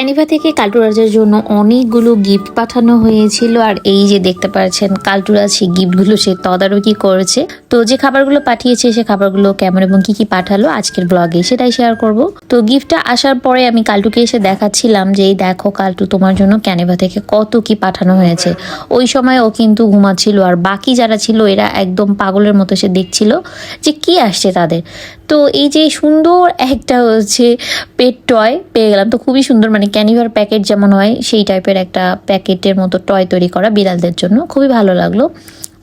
ক্যানিভা থেকে কালটুরাজের জন্য অনেকগুলো গিফট পাঠানো হয়েছিল। আর এই যে দেখতে পাচ্ছেন কালটুরাজ সেই গিফটগুলো সে তদারকি করেছে। তো যে খাবারগুলো পাঠিয়েছে, সে খাবারগুলো কেমন এবং কি কি পাঠালো আজকের ব্লগে সেটাই শেয়ার করব। তো গিফটটা আসার পরে আমি কালটুকে এসে দেখাচ্ছিলাম যে, এই দেখো কালটু, তোমার জন্য ক্যানিভা থেকে কত কি পাঠানো হয়েছে। ওই সময় ও কিন্তু ঘুমাচ্ছিল আর বাকি যারা ছিল, এরা একদম পাগলের মতো সে দেখছিল যে কি আসছে তাদের। তো এই যে সুন্দর একটা হচ্ছে পেট টয় পেয়ে গেলাম। তো খুবই সুন্দর মানে ক্যানিভার প্যাকেট যেমন হয়, সেই টাইপের একটা প্যাকেটের মতো টয় তৈরি করা বিড়ালদের জন্য খুবই ভালো লাগল।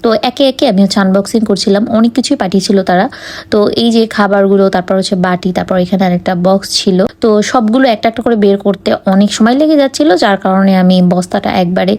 তো একে একে আমি হচ্ছে আনবক্সিং করছিলাম, অনেক কিছুই পাঠিয়েছিল তারা। তো এই যে খাবারগুলো, তারপর হচ্ছে বাটি, তারপর এখানে আরেকটা বক্স ছিল। তো সবগুলো একটা একটা করে বের করতে অনেক সময় লেগে যাচ্ছিল, যার কারণে আমি বস্তাটা একবারে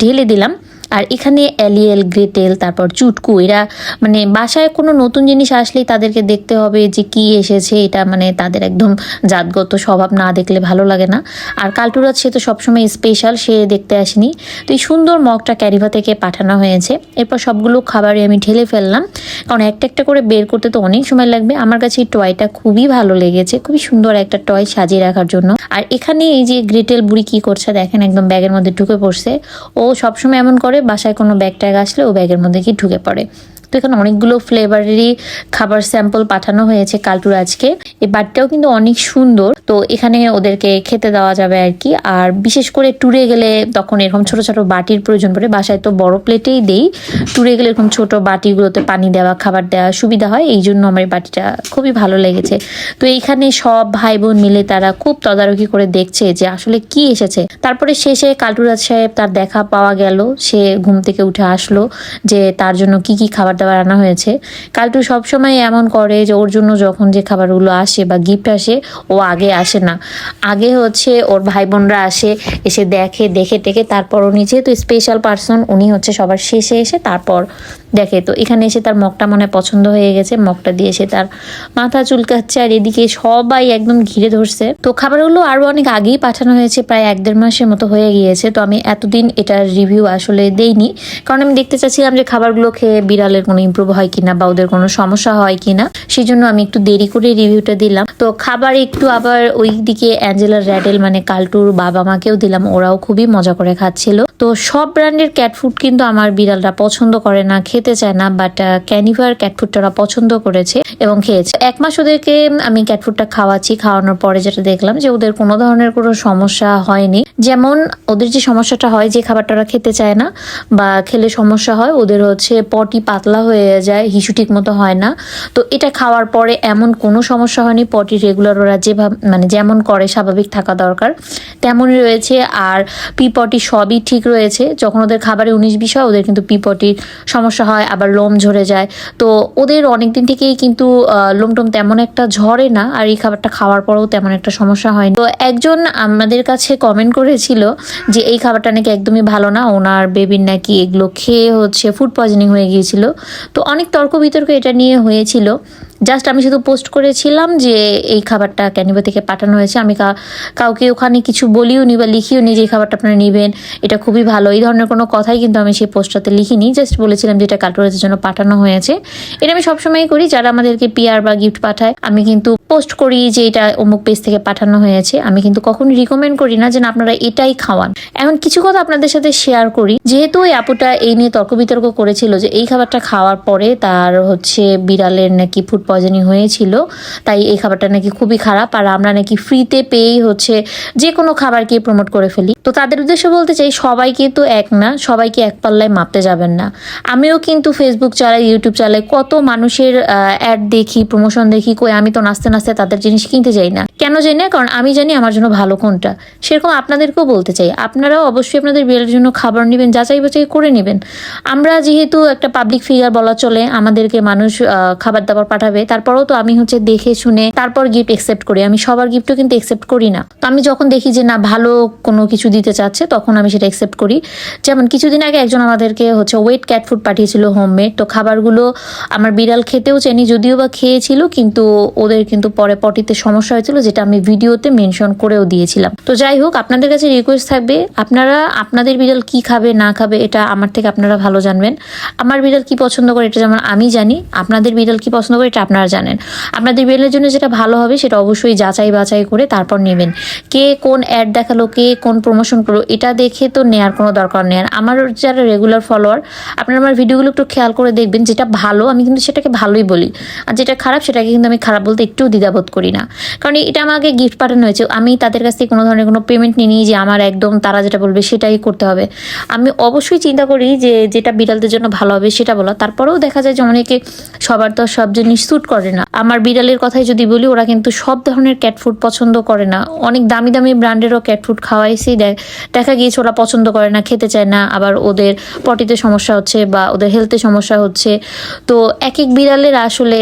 ঢেলে দিলাম। আর এখানে অ্যালিয়েল, গ্রেটেল, তারপর চুটকু, এরা মানে বাসায় কোনো নতুন জিনিস আসলেই তাদেরকে দেখতে হবে যে কি এসেছে, এটা মানে তাদের একদম জাতগত স্বভাব না দেখলে ভালো লাগে না। আর কালটুরাজ সে তো সবসময় স্পেশাল সে দেখতে আসেনি। তো এই সুন্দর মগটা ক্যারিভা থেকে পাঠানো হয়েছে। এরপর সবগুলো খাবারই আমি ঢেলে ফেললাম। কারণ একটা একটা করে বের করতে তো অনেক সময় লাগবে। আমার কাছে এই টয়টা খুবই ভালো লেগেছে। খুবই সুন্দর একটা টয় সাজিয়ে রাখার জন্য। আর এখানে এই যে গ্রেটেল বুড়ি কি করছে, দেখেন একদম ব্যাগের মধ্যে ঢুকে পড়ছে। ও সবসময় এমন করে বাসায় কোনো ব্যাগ ট্যাগ আসলে ও ব্যাগের মধ্যে কি ঢুকে পড়ে। তো এখানে অনেকগুলো ফ্লেভারেরই খাবার স্যাম্পল পাঠানো হয়েছে কালটুর আজকে। এই বাড়িটাও কিন্তু অনেক সুন্দর। তো এখানে ওদেরকে খেতে দেওয়া যাবে আর কি। আর বিশেষ করে ট্যুরে গেলে তখন এরকম ছোট ছোট বাটির প্রয়োজন পড়ে। বাসায় তো বড় প্লেটেই দেই। ট্যুরে গেলে এরকম ছোট বাটিগুলোতে পানি দেওয়া, খাবার দেওয়া সুবিধা হয়। এই জন্য আমার বাটিটা খুবই ভালো লেগেছে। তো এইখানে সব ভাই বোন মিলে তারা খুব তদারকি করে দেখছে যে আসলে কি এসেছে। তারপরে শেষে কালটুরাজ সাহেব তার দেখা পাওয়া গেল। সে ঘুম থেকে উঠে আসলো যে তার জন্য কি কি খাবার দাবার আনা হয়েছে। কালটু সবসময় এমন করে যে, ওর জন্য যখন যে খাবারগুলো আসে বা গিফট আসে, ও আগে আসে না। আগে হচ্ছে ওর ভাই বোনরা আসে, এসে দেখে দেখে টেকে তারপর উনি যেহেতু স্পেশাল পার্সন উনি হচ্ছে সবার শেষে এসে তারপর দেখে, তো এখানে এসে তার মগটা মনে পছন্দ হয়ে গেছে। মগটা দিয়ে এসে তার মাথা চুলকাচ্ছে আর এদিকে সবাই একদম ঘিরে ধরছে। তো খাবারগুলো আরও অনেক আগেই পাঠানো হয়েছে, প্রায় এক দেড় মাসের মতো হয়ে গিয়েছে। তো আমি এতদিন এটার রিভিউ আসলে দেইনি। কারণ আমি দেখতে চাচ্ছিলাম যে খাবারগুলো খেয়ে বিড়ালের কোনো ইম্প্রুভ হয় কিনা বা ওদের কোনো সমস্যা হয় কিনা। সেই জন্য আমি একটু দেরি করে রিভিউটা দিলাম। তো খাবার একটু আবার ওই দিকে অ্যাঞ্জেলার র্যাডেল মানে কালটুর বাবা মাকেও দিলাম। ওরাও খুবই মজা করে খাচ্ছিল। তো সব ব্র্যান্ডের ক্যাট ফুড কিন্তু আমার বিড়ালরা পছন্দ করে না। খেতে চায় না বাট ক্যানিভার ক্যাট ফুডটা ওরা পছন্দ করেছে এবং খেয়েছে। এক মাস ওদেরকে আমি ক্যাট ফুডটা খাওয়াচ্ছি, খাওয়ানোর পরে যেটা দেখলাম যে ওদের কোনো ধরনের কোনো সমস্যা হয়নি। যেমন ওদের যে সমস্যাটা হয় যে খাবারটা ওরা খেতে চায় না বা খেলে সমস্যা হয়, ওদের হচ্ছে পটি পাতলা হয়ে যায়, হিসু ঠিক মতো হয় না। তো এটা খাওয়ার পরে এমন কোনো সমস্যা হয়নি, পটি রেগুলার ওরা যেভাবে মানে যেমন করে স্বাভাবিক থাকা দরকার, তেমনই রয়েছে। আর পিপটি সবই ঠিক রয়েছে। যখন ওদের খাবারে উনিশ বিশ হয়, ওদের কিন্তু পিপটির সমস্যা হয়, আবার লোম ঝরে যায়। তো ওদের অনেক দিন থেকেই কিন্তু লোমটোম তেমন একটা ঝরে না, আর এই খাবারটা খাওয়ার পরেও তেমন একটা সমস্যা হয় তো একজন আমাদের কাছে কমেন্ট করেছিল যে, এই খাবারটা নাকি একদমই ভালো না, ওনার বেবির নাকি এগুলো খেয়ে হচ্ছে ফুড পয়জনিং হয়ে গিয়েছিল। তো অনেক তর্ক বিতর্ক এটা নিয়ে হয়েছিল। জাস্ট আমি শুধু পোস্ট করেছিলাম যে এই খাবারটা ক্যানিভা থেকে পাঠানো হয়েছে। আমি কাউকে ওখানে কিছু বলিও নি বা লিখিও নি যে এই খাবারটা আপনারা নেবেন। এটা খুবই ভালো। এই ধরনের কোনো কথাই কিন্তু আমি সেই পোস্টটাতে লিখিনি। জাস্ট বলেছিলাম যে এটা কালটোরাজের জন্য পাঠানো হয়েছে। এটা আমি সবসময় করি। যারা আমাদেরকে পিআর বা গিফট পাঠায়, আমি কিন্তু পোস্ট করি যে এটা অমুক পেজ থেকে পাঠানো হয়েছে। আমি কিন্তু কখনোই রিকমেন্ড করি না যে না, আপনারা এটাই খাওয়ান। এখন কিছু কথা আপনাদের সাথে শেয়ার করি। যেহেতু ওই আপুটা এই নিয়ে তর্ক বিতর্ক করেছিল যে এই খাবারটা খাওয়ার পরে তার হচ্ছে বিড়ালের নাকি ফুড পয়জনিং হয়েছিল, তাই এই খাবারটা নাকি খুবই খারাপ। আর আমরা নাকি ফ্রিতে পেয়েই হচ্ছে যে কোনো খাবারকে প্রমোট করে ফেলি। তো তাদের উদ্দেশ্যে বলতে চাই, সবাই কিন্তু এক না, সবাইকে এক পাল্লায় মাপতে যাবেন না। আমিও কিন্তু ফেসবুক চালাই ইউটিউব চালাই কত মানুষের অ্যাড দেখি প্রমোশন দেখি, কই আমি তো নাচতে নাচতে তাদের জিনিস কিনতে যাই না। কেন যাই না, কারণ আমি জানি আমার জন্য ভালো কোনটা। সেরকম আপনাদেরকেও বলতে চাই, আপনারাও অবশ্যই আপনাদের বিয়ের জন্য খাবার নেবেন, যাচাই বাছাই করে নেবেন। আমরা যেহেতু একটা পাবলিক ফিগার বলা চলে, আমাদেরকে মানুষ খাবার দাবার পাঠাবে তারপরেও তো আমি হচ্ছে দেখে শুনে তারপর গিফট একসেপ্ট করি। আমি সবার গিফটও কিন্তু একসেপ্ট করি না। তো আমি যখন দেখি যে না, ভালো কোনো কিছু দিতে চাচ্ছে, তখন আমি সেটা একসেপ্ট করি। যেমন কিছুদিন আগে একজন আমাদেরকে হচ্ছে ওয়েট ক্যাট ফুড পাঠিয়েছিল হোমমেড তো খাবারগুলো আমার বিড়াল খেতেও চেনি যদিও বা খেয়েছিল, কিন্তু ওদের কিন্তু পরে পটিতে সমস্যা হয়েছিল, যেটা আমি ভিডিওতে মেনশন করেও দিয়েছিলাম। তো যাই হোক, আপনাদের কাছে রিকোয়েস্ট থাকবে, আপনারা, আপনাদের বিড়াল কি খাবে, না খাবে, এটা আমার থেকে আপনারা ভালো জানবেন। আমার বিড়াল কি পছন্দ করে, এটা যেমন আমি জানি, আপনাদের বিড়াল কি পছন্দ করে, এটা আপনারা জানেন। আপনাদের বিড়ালের জন্য যেটা ভালো হবে, সেটা অবশ্যই যাচাই বাছাই করে তারপর নেবেন। কে কোন অ্যাড দেখাল, কে কোন প্রমোশন করল, এটা দেখে তো নেওয়ার কোনো দরকার নেই। আর আমার যারা রেগুলার ফলোয়ার আপনারা আমার ভিডিওগুলো একটু খেয়াল করে দেখবেন যেটা ভালো, আমি কিন্তু সেটাকে ভালোই বলি। আর যেটা খারাপ, সেটাকে কিন্তু আমি খারাপ বলতে একটু দ্বিধাবোধ করি না। কারণ এটা আমাকে গিফট পাঠানো হয়েছে। আমি তাদের কাছ থেকে কোনো ধরনের কোনো পেমেন্ট নিয়ে নিই যে আমার একদম তারা যেটা বলবে সেটাই করতে হবে। আমি অবশ্যই চিন্তা করি যে যেটা বিড়ালদের জন্য ভালো হবে সেটা বলা। তারপরেও দেখা যায় যে অনেকে সবার তো সব জিনিস স্যুট করে না। আমার বিড়ালের কথাই যদি বলি, ওরা কিন্তু সব ধরনের ক্যাট ফুড পছন্দ করে না। অনেক দামি দামি ব্র্যান্ডেরও ক্যাট ফুড খাওয়াইছি। দেখ গিয়েছে ওরা পছন্দ করে না, খেতে চায় না। আবার ওদের পটিতে সমস্যা হচ্ছে বা ওদের হেলথে সমস্যা হচ্ছে। তো এক এক বিড়ালের আসলে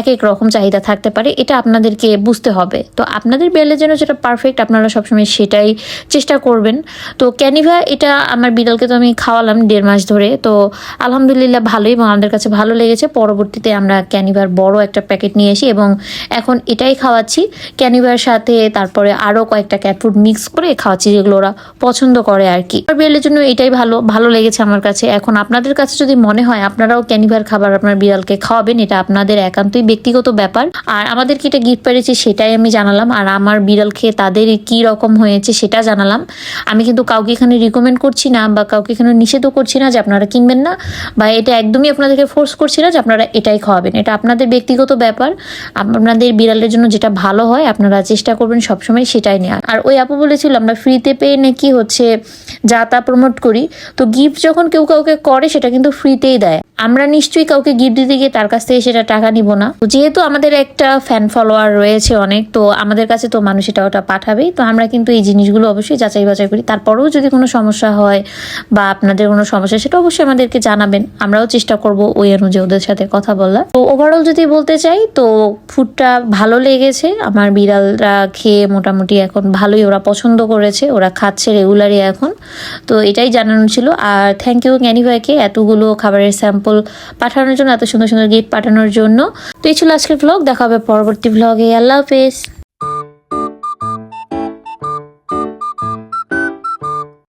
এক এক রকম চাহিদা থাকতে পারে। এটা আপনাদেরকে বুঝতে হবে। তো আপনাদের বিড়ালের জন্য যেটা পারফেক্ট আপনারা সবসময় সেটাই চেষ্টা করবেন। তো ক্যানিভা, এটা আমার বিড়ালকে তো আমি খাওয়ালাম দেড় মাস ধরে। তো আলহামদুলিল্লাহ ভালোই এবং আমাদের কাছে ভালো লেগেছে। পরবর্তীতে আমরা ক্যানিভার বড় একটা প্যাকেট নিয়ে আসি এবং এখন এটাই খাওয়াচ্ছি। ক্যানিভার সাথে তারপরে আরও কয়েকটা ক্যাট ফুড মিক্স করে খাওয়াচ্ছি যেগুলো ওরা পছন্দ করে আর কি। বিড়ালের জন্য এটাই ভালো ভালো লেগেছে আমার কাছে। এখন আপনাদের কাছে যদি মনে হয় আপনারাও ক্যানিভার খাবার আপনার বিড়ালকে খাওয়াবেন, এটা আপনাদের একান্তই ব্যক্তিগত ব্যাপার। আর আমাদেরকে এটা গিফট পেরেছে সেটাই আমি জানালাম। আর আমার বিড়াল খেয়ে তাদের কি রকম হয়েছে সেটা জানালাম। আমি কিন্তু কাউকে এখানে রিকমেন্ড করছি না বা কাউকে এখানে নিষেধও করছি না যে আপনারা কিনবেন না। বা এটা একদমই আপনাদেরকে ফোর্স করছি না যে আপনারা এটাই খাওয়াবেন। এটা আপনাদের ব্যক্তিগত ব্যাপার, আপনাদের বিড়ালের জন্য যেটা ভালো হয়, আপনারা চেষ্টা করবেন সবসময় সেটাই নেওয়ার আর ওই আপু বলেছিল, আমরা ফ্রিতে পেয়ে নাকি হচ্ছে যা তা প্রমোট করি। তো গিফট যখন কেউ কাউকে করে, সেটা কিন্তু ফ্রিতেই দেয়। আমরা নিশ্চয়ই কাউকে গিফট দিতে গিয়ে তার কাছ থেকে সেটা টাকা নিব না। যেহেতু আমাদের একটা ফ্যান ফলোয়ার রয়েছে অনেক, তো আমাদের কাছে তো মানুষ এটা ওটা পাঠাবেই তো আমরা কিন্তু এই জিনিসগুলো অবশ্যই যাচাই বাছাই করি। তারপরেও যদি কোনো সমস্যা হয় বা আপনাদের কোনো সমস্যা, সেটা অবশ্যই আমাদেরকে জানাবেন। আমরাও চেষ্টা করব ওই অনুযায়ী ওদের সাথে কথা বলার। তো ওভারঅল যদি বলতে চাই, তো ফুডটা ভালো লেগেছে। আমার বিড়ালরা খেয়ে মোটামুটি এখন ভালোই ওরা পছন্দ করেছে। ওরা খাচ্ছে রেগুলারই এখন। তো এটাই জানানো ছিল। আর থ্যাংক ইউ ক্যানিভাইকে এতগুলো খাবারের স্যাম্পল পাঠানোর জন্য, এত সুন্দর সুন্দর গিফট পাঠানোর জন্য। তো এই ছিল আজকের ব্লগ দেখা হবে পরবর্তী ব্লগে আল্লাহ হাফেজ।